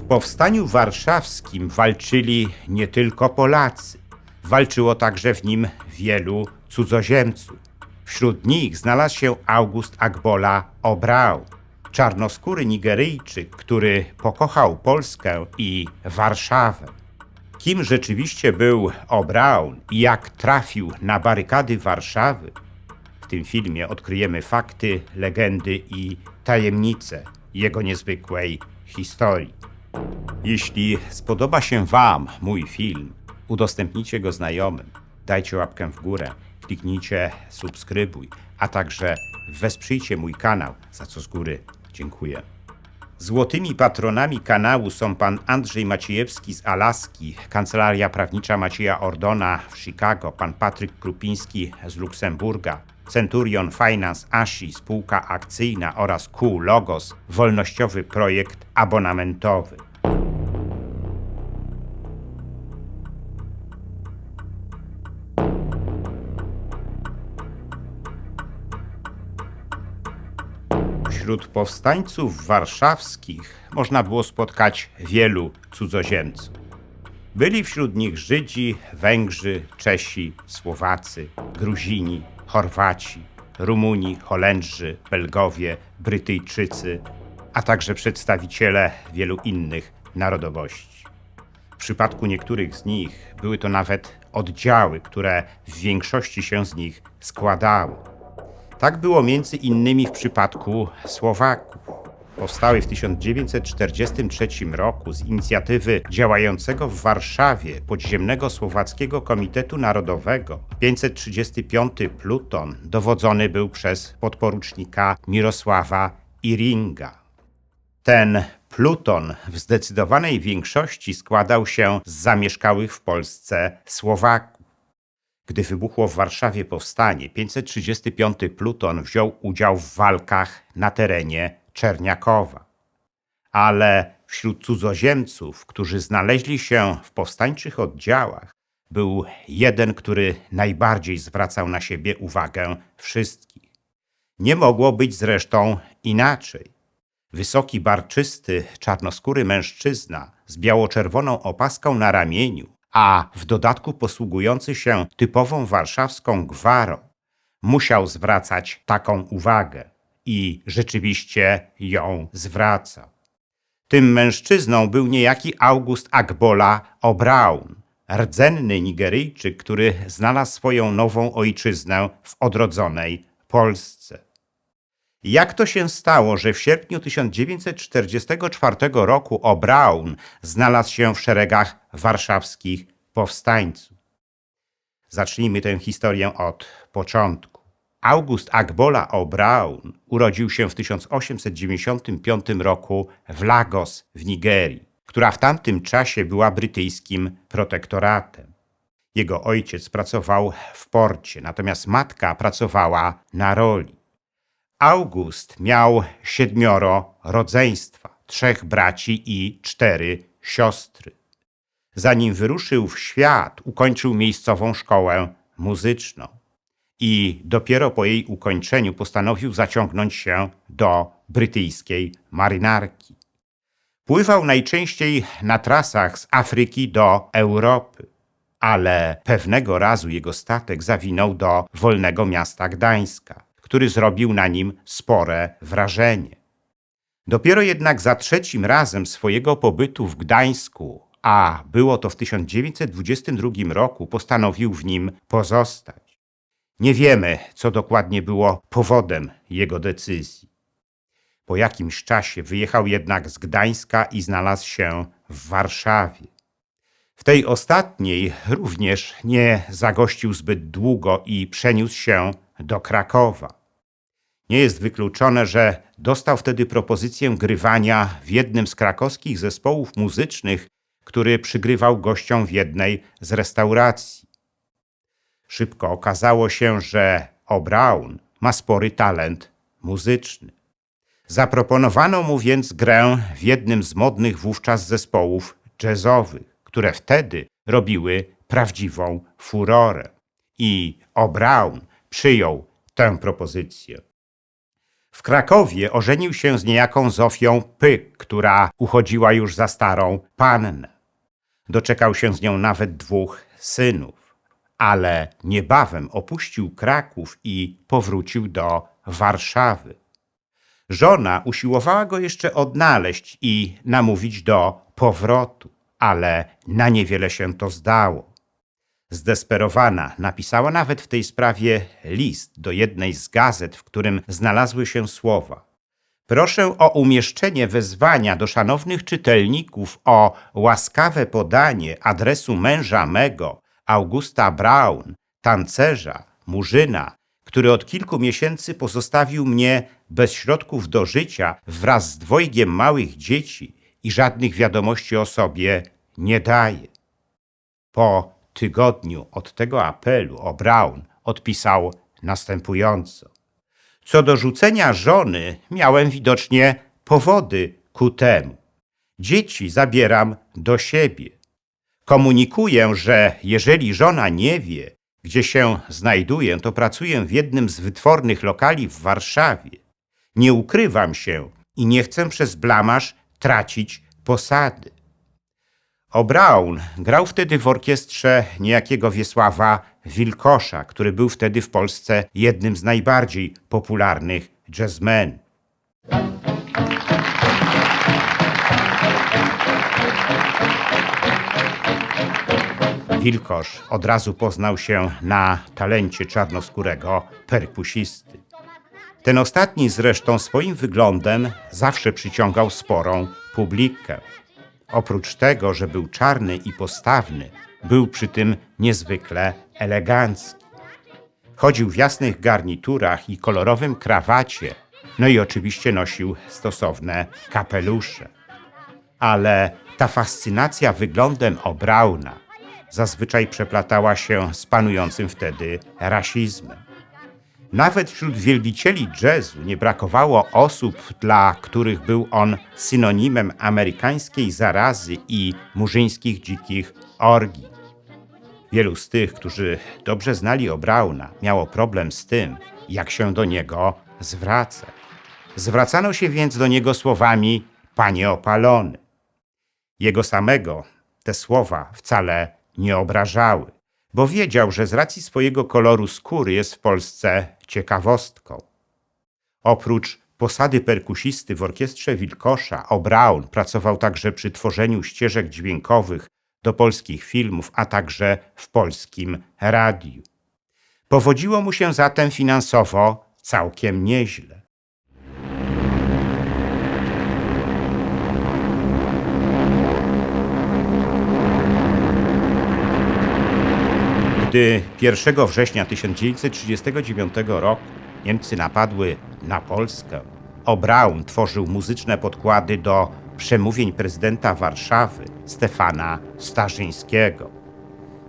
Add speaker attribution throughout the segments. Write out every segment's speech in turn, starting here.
Speaker 1: W powstaniu warszawskim walczyli nie tylko Polacy. Walczyło także w nim wielu cudzoziemców. Wśród nich znalazł się August Agbola Obrał, czarnoskóry Nigeryjczyk, który pokochał Polskę i Warszawę. Kim rzeczywiście był O'Brown i jak trafił na barykady Warszawy, w tym filmie odkryjemy fakty, legendy i tajemnice jego niezwykłej historii. Jeśli spodoba się Wam mój film, udostępnijcie go znajomym, dajcie łapkę w górę, kliknijcie subskrybuj, a także wesprzyjcie mój kanał, za co z góry dziękuję. Złotymi patronami kanału są pan Andrzej Maciejewski z Alaski, Kancelaria Prawnicza Macieja Ordona w Chicago, pan Patryk Krupiński z Luksemburga, Centurion Finance ASI, spółka akcyjna oraz Q Logos, wolnościowy projekt abonamentowy. Wśród powstańców warszawskich można było spotkać wielu cudzoziemców. Byli wśród nich Żydzi, Węgrzy, Czesi, Słowacy, Gruzini, Chorwaci, Rumuni, Holendrzy, Belgowie, Brytyjczycy, a także przedstawiciele wielu innych narodowości. W przypadku niektórych z nich były to nawet oddziały, które w większości się z nich składały. Tak było między innymi w przypadku Słowaków. Powstały w 1943 roku z inicjatywy działającego w Warszawie podziemnego Słowackiego Komitetu Narodowego 535 Pluton dowodzony był przez podporucznika Mirosława Iringa. Ten pluton w zdecydowanej większości składał się z zamieszkałych w Polsce Słowaków. Gdy wybuchło w Warszawie powstanie, 535 pluton wziął udział w walkach na terenie Czerniakowa. Ale wśród cudzoziemców, którzy znaleźli się w powstańczych oddziałach, był jeden, który najbardziej zwracał na siebie uwagę wszystkich. Nie mogło być zresztą inaczej. Wysoki, barczysty, czarnoskóry mężczyzna z biało-czerwoną opaską na ramieniu, a w dodatku posługujący się typową warszawską gwarą, musiał zwracać taką uwagę i rzeczywiście ją zwracał. Tym mężczyzną był niejaki August Agbola O'Brown, rdzenny Nigeryjczyk, który znalazł swoją nową ojczyznę w odrodzonej Polsce. Jak to się stało, że w sierpniu 1944 roku O'Brown znalazł się w szeregach warszawskich powstańców? Zacznijmy tę historię od początku. August Agbola O'Brown urodził się w 1895 roku w Lagos w Nigerii, która w tamtym czasie była brytyjskim protektoratem. Jego ojciec pracował w porcie, natomiast matka pracowała na roli. August miał siedmioro rodzeństwa, trzech braci i cztery siostry. Zanim wyruszył w świat, ukończył miejscową szkołę muzyczną i dopiero po jej ukończeniu postanowił zaciągnąć się do brytyjskiej marynarki. Pływał najczęściej na trasach z Afryki do Europy, ale pewnego razu jego statek zawinął do wolnego miasta Gdańska, który zrobił na nim spore wrażenie. Dopiero jednak za trzecim razem swojego pobytu w Gdańsku, a było to w 1922 roku, postanowił w nim pozostać. Nie wiemy, co dokładnie było powodem jego decyzji. Po jakimś czasie wyjechał jednak z Gdańska i znalazł się w Warszawie. W tej ostatniej również nie zagościł zbyt długo i przeniósł się do Krakowa. Nie jest wykluczone, że dostał wtedy propozycję grywania w jednym z krakowskich zespołów muzycznych, który przygrywał gościom w jednej z restauracji. Szybko okazało się, że O'Brown ma spory talent muzyczny. Zaproponowano mu więc grę w jednym z modnych wówczas zespołów jazzowych, które wtedy robiły prawdziwą furorę. I O'Brown przyjął tę propozycję. W Krakowie ożenił się z niejaką Zofią Pyk, która uchodziła już za starą pannę. Doczekał się z nią nawet dwóch synów, ale niebawem opuścił Kraków i powrócił do Warszawy. Żona usiłowała go jeszcze odnaleźć i namówić do powrotu, ale na niewiele się to zdało. Zdesperowana napisała nawet w tej sprawie list do jednej z gazet, w którym znalazły się słowa: Proszę o umieszczenie wezwania do szanownych czytelników o łaskawe podanie adresu męża mego, Augusta Braun, tancerza, murzyna, który od kilku miesięcy pozostawił mnie bez środków do życia wraz z dwojgiem małych dzieci i żadnych wiadomości o sobie nie daje. Po tygodniu od tego apelu o Braun odpisał następująco. Co do rzucenia żony, miałem widocznie powody ku temu. Dzieci zabieram do siebie. Komunikuję, że jeżeli żona nie wie, gdzie się znajduję, to pracuję w jednym z wytwornych lokali w Warszawie. Nie ukrywam się i nie chcę przez blamaż tracić posady. O Braun grał wtedy w orkiestrze niejakiego Wiesława Wilkosza, który był wtedy w Polsce jednym z najbardziej popularnych jazzmenów. Wilkosz od razu poznał się na talencie czarnoskórego perkusisty. Ten ostatni zresztą swoim wyglądem zawsze przyciągał sporą publikę. Oprócz tego, że był czarny i postawny, był przy tym niezwykle elegancki. Chodził w jasnych garniturach i kolorowym krawacie, no i oczywiście nosił stosowne kapelusze. Ale ta fascynacja wyglądem Obrauna zazwyczaj przeplatała się z panującym wtedy rasizmem. Nawet wśród wielbicieli jazzu nie brakowało osób, dla których był on synonimem amerykańskiej zarazy i murzyńskich dzikich orgii. Wielu z tych, którzy dobrze znali Obrauna, miało problem z tym, jak się do niego zwracać. Zwracano się więc do niego słowami panie opalony. Jego samego te słowa wcale nie obrażały, bo wiedział, że z racji swojego koloru skóry jest w Polsce ciekawostką. Oprócz posady perkusisty w orkiestrze Wilkosza, O'Braun pracował także przy tworzeniu ścieżek dźwiękowych do polskich filmów, a także w polskim radiu. Powodziło mu się zatem finansowo całkiem nieźle. Gdy 1 września 1939 roku Niemcy napadły na Polskę, O'Braun tworzył muzyczne podkłady do przemówień prezydenta Warszawy Stefana Starzyńskiego.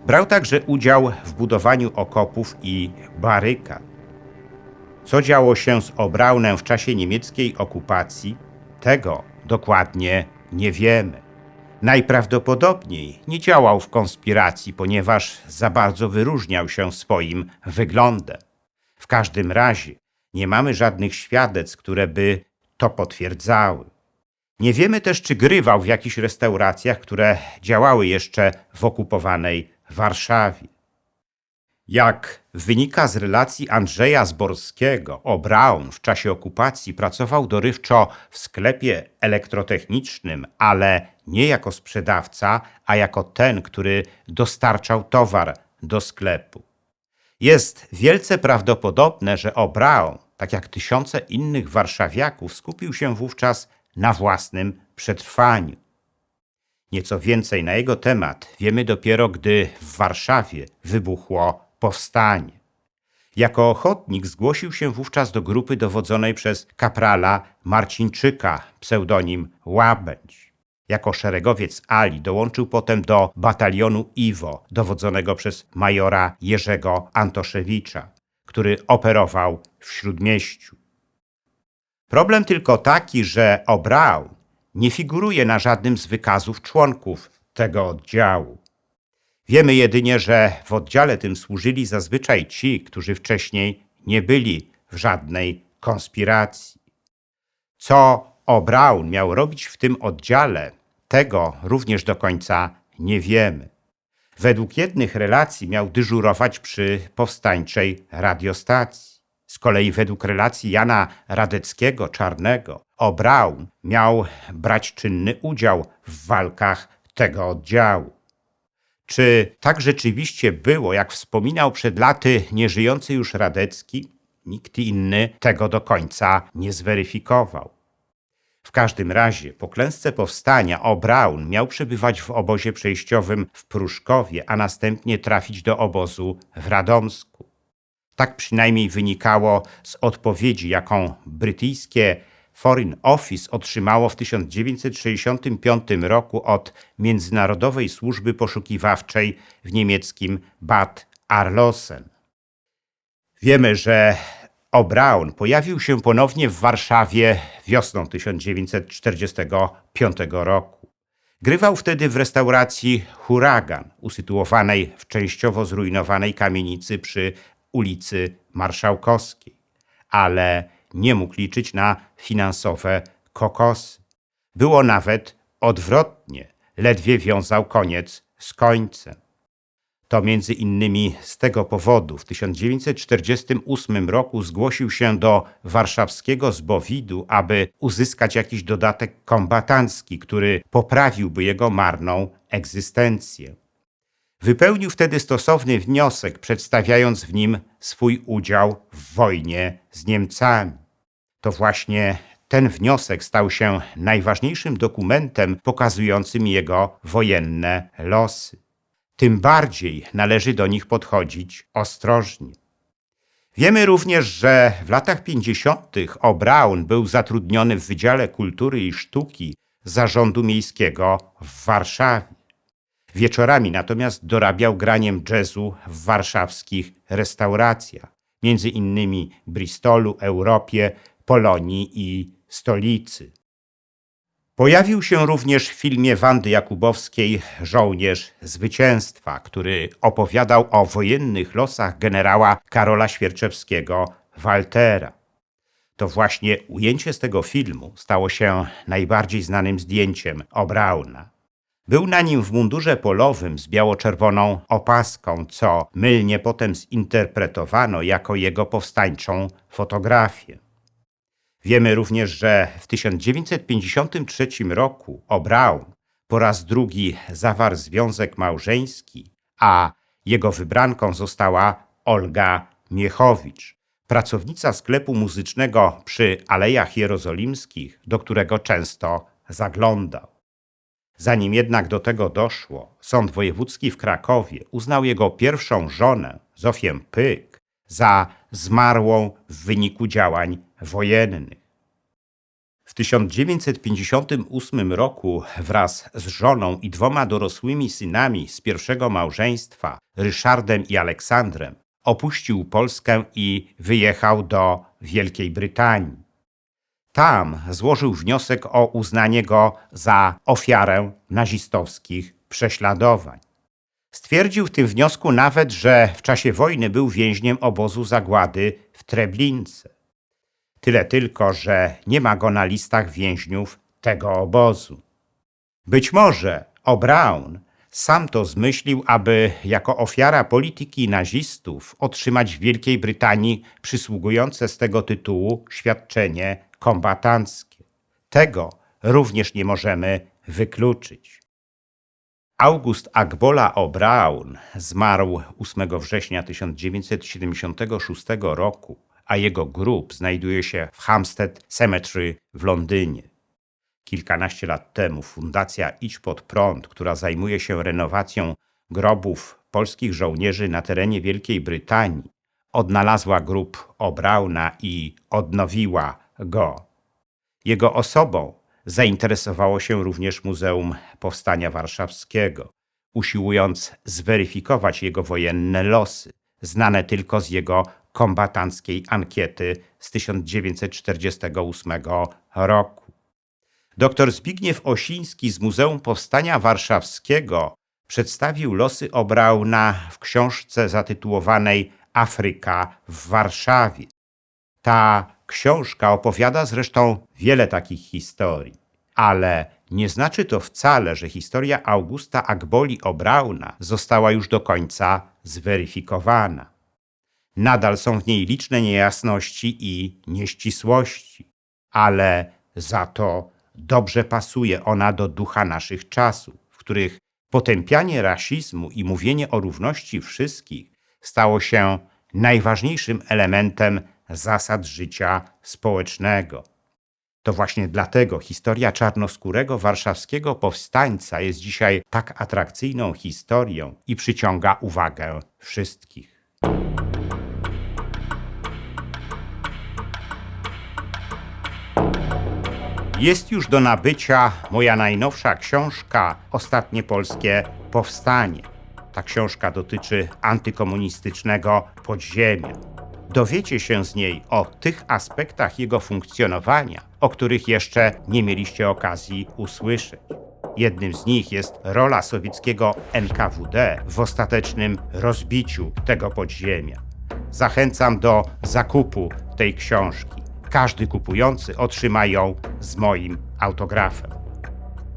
Speaker 1: Brał także udział w budowaniu okopów i barykad. Co działo się z O'Braunem w czasie niemieckiej okupacji, tego dokładnie nie wiemy. Najprawdopodobniej nie działał w konspiracji, ponieważ za bardzo wyróżniał się swoim wyglądem. W każdym razie nie mamy żadnych świadectw, które by to potwierdzały. Nie wiemy też, czy grywał w jakichś restauracjach, które działały jeszcze w okupowanej Warszawie. Jak wynika z relacji Andrzeja Zborskiego, o Braun w czasie okupacji pracował dorywczo w sklepie elektrotechnicznym, ale nie jako sprzedawca, a jako ten, który dostarczał towar do sklepu. Jest wielce prawdopodobne, że O'Braun, tak jak tysiące innych warszawiaków, skupił się wówczas na własnym przetrwaniu. Nieco więcej na jego temat wiemy dopiero, gdy w Warszawie wybuchło powstanie. Jako ochotnik zgłosił się wówczas do grupy dowodzonej przez kaprala Marcinczyka, pseudonim Łabędź. Jako szeregowiec Ali dołączył potem do batalionu Iwo, dowodzonego przez majora Jerzego Antoszewicza, który operował w Śródmieściu. Problem tylko taki, że O'Braun nie figuruje na żadnym z wykazów członków tego oddziału. Wiemy jedynie, że w oddziale tym służyli zazwyczaj ci, którzy wcześniej nie byli w żadnej konspiracji. Co O'Brown miał robić w tym oddziale, tego również do końca nie wiemy. Według jednych relacji miał dyżurować przy powstańczej radiostacji. Z kolei według relacji Jana Radeckiego Czarnego O'Brown miał brać czynny udział w walkach tego oddziału. Czy tak rzeczywiście było, jak wspominał przed laty nieżyjący już Radecki? Nikt inny tego do końca nie zweryfikował. W każdym razie po klęsce powstania O'Brown miał przebywać w obozie przejściowym w Pruszkowie, a następnie trafić do obozu w Radomsku. Tak przynajmniej wynikało z odpowiedzi, jaką brytyjskie Foreign Office otrzymało w 1965 roku od Międzynarodowej Służby Poszukiwawczej w niemieckim Bad Arlosen. Wiemy, że O'Brown pojawił się ponownie w Warszawie wiosną 1945 roku. Grywał wtedy w restauracji Huragan, usytuowanej w częściowo zrujnowanej kamienicy przy ulicy Marszałkowskiej, ale nie mógł liczyć na finansowe kokosy. Było nawet odwrotnie, ledwie wiązał koniec z końcem. To między innymi z tego powodu w 1948 roku zgłosił się do warszawskiego zbowidu, aby uzyskać jakiś dodatek kombatancki, który poprawiłby jego marną egzystencję. Wypełnił wtedy stosowny wniosek, przedstawiając w nim swój udział w wojnie z Niemcami. To właśnie ten wniosek stał się najważniejszym dokumentem pokazującym jego wojenne losy. Tym bardziej należy do nich podchodzić ostrożnie. Wiemy również, że w latach 50. O'Brown był zatrudniony w Wydziale Kultury i Sztuki Zarządu Miejskiego w Warszawie. Wieczorami natomiast dorabiał graniem jazzu w warszawskich restauracjach, między innymi Bristolu, Europie, Polonii i stolicy. Pojawił się również w filmie Wandy Jakubowskiej Żołnierz Zwycięstwa, który opowiadał o wojennych losach generała Karola Świerczewskiego Waltera. To właśnie ujęcie z tego filmu stało się najbardziej znanym zdjęciem O'Browna. Był na nim w mundurze polowym z biało-czerwoną opaską, co mylnie potem zinterpretowano jako jego powstańczą fotografię. Wiemy również, że w 1953 roku O'Brown po raz drugi zawarł związek małżeński, a jego wybranką została Olga Miechowicz, pracownica sklepu muzycznego przy Alejach Jerozolimskich, do którego często zaglądał. Zanim jednak do tego doszło, Sąd Wojewódzki w Krakowie uznał jego pierwszą żonę, Zofię Pyk, za zmarłą w wyniku działań wojennych. W 1958 roku wraz z żoną i dwoma dorosłymi synami z pierwszego małżeństwa, Ryszardem i Aleksandrem, opuścił Polskę i wyjechał do Wielkiej Brytanii. Tam złożył wniosek o uznanie go za ofiarę nazistowskich prześladowań. Stwierdził w tym wniosku nawet, że w czasie wojny był więźniem obozu zagłady w Treblince. Tyle tylko, że nie ma go na listach więźniów tego obozu. Być może O'Brown sam to zmyślił, aby jako ofiara polityki nazistów otrzymać w Wielkiej Brytanii przysługujące z tego tytułu świadczenie kombatanckie. Tego również nie możemy wykluczyć. August Agbola O'Brown zmarł 8 września 1976 roku, a jego grób znajduje się w Hampstead Cemetery w Londynie. Kilkanaście lat temu Fundacja Idź Pod Prąd, która zajmuje się renowacją grobów polskich żołnierzy na terenie Wielkiej Brytanii, odnalazła grób O'Browna i odnowiła go. Jego osobą zainteresowało się również Muzeum Powstania Warszawskiego, usiłując zweryfikować jego wojenne losy, znane tylko z jego kombatanckiej ankiety z 1948 roku. Dr Zbigniew Osiński z Muzeum Powstania Warszawskiego przedstawił losy O'Browna w książce zatytułowanej Afryka w Warszawie. Ta książka opowiada zresztą wiele takich historii. Ale nie znaczy to wcale, że historia Augusta Agboli Obrauna została już do końca zweryfikowana. Nadal są w niej liczne niejasności i nieścisłości, ale za to dobrze pasuje ona do ducha naszych czasów, w których potępianie rasizmu i mówienie o równości wszystkich stało się najważniejszym elementem zasad życia społecznego. To właśnie dlatego historia czarnoskórego warszawskiego powstańca jest dzisiaj tak atrakcyjną historią i przyciąga uwagę wszystkich. Jest już do nabycia moja najnowsza książka Ostatnie Polskie Powstanie. Ta książka dotyczy antykomunistycznego podziemia. Dowiecie się z niej o tych aspektach jego funkcjonowania, o których jeszcze nie mieliście okazji usłyszeć. Jednym z nich jest rola sowieckiego NKWD w ostatecznym rozbiciu tego podziemia. Zachęcam do zakupu tej książki. Każdy kupujący otrzyma ją z moim autografem.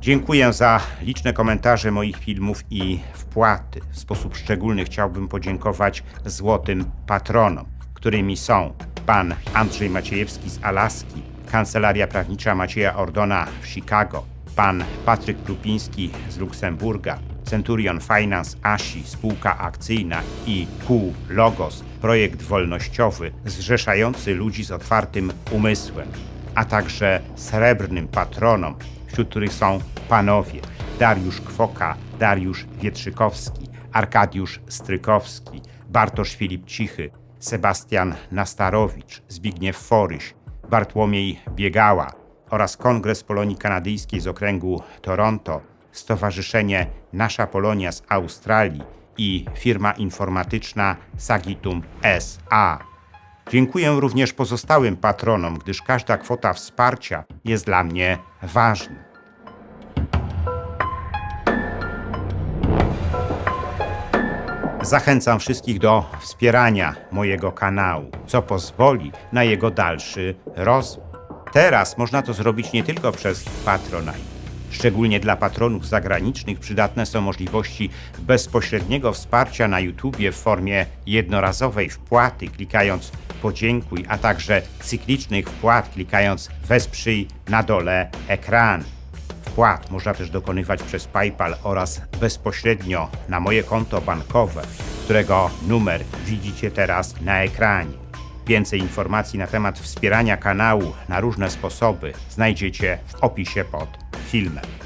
Speaker 1: Dziękuję za liczne komentarze moich filmów i wpłaty. W sposób szczególny chciałbym podziękować złotym patronom, którymi są pan Andrzej Maciejewski z Alaski, Kancelaria Prawnicza Macieja Ordona w Chicago, pan Patryk Klupiński z Luksemburga, Centurion Finance ASI, spółka akcyjna i Q Logos, projekt wolnościowy zrzeszający ludzi z otwartym umysłem, a także srebrnym patronom, wśród których są panowie Dariusz Kwoka, Dariusz Wietrzykowski, Arkadiusz Strykowski, Bartosz Filip Cichy, Sebastian Nastarowicz, Zbigniew Foryś, Bartłomiej Biegała oraz Kongres Polonii Kanadyjskiej z okręgu Toronto, Stowarzyszenie Nasza Polonia z Australii i firma informatyczna Sagitum SA. Dziękuję również pozostałym patronom, gdyż każda kwota wsparcia jest dla mnie ważna. Zachęcam wszystkich do wspierania mojego kanału, co pozwoli na jego dalszy rozwój. Teraz można to zrobić nie tylko przez Patronite. Szczególnie dla patronów zagranicznych przydatne są możliwości bezpośredniego wsparcia na YouTubie w formie jednorazowej wpłaty, klikając podziękuj, a także cyklicznych wpłat, klikając wesprzyj na dole ekranu. Wpłat można też dokonywać przez PayPal oraz bezpośrednio na moje konto bankowe, którego numer widzicie teraz na ekranie. Więcej informacji na temat wspierania kanału na różne sposoby znajdziecie w opisie pod filmem.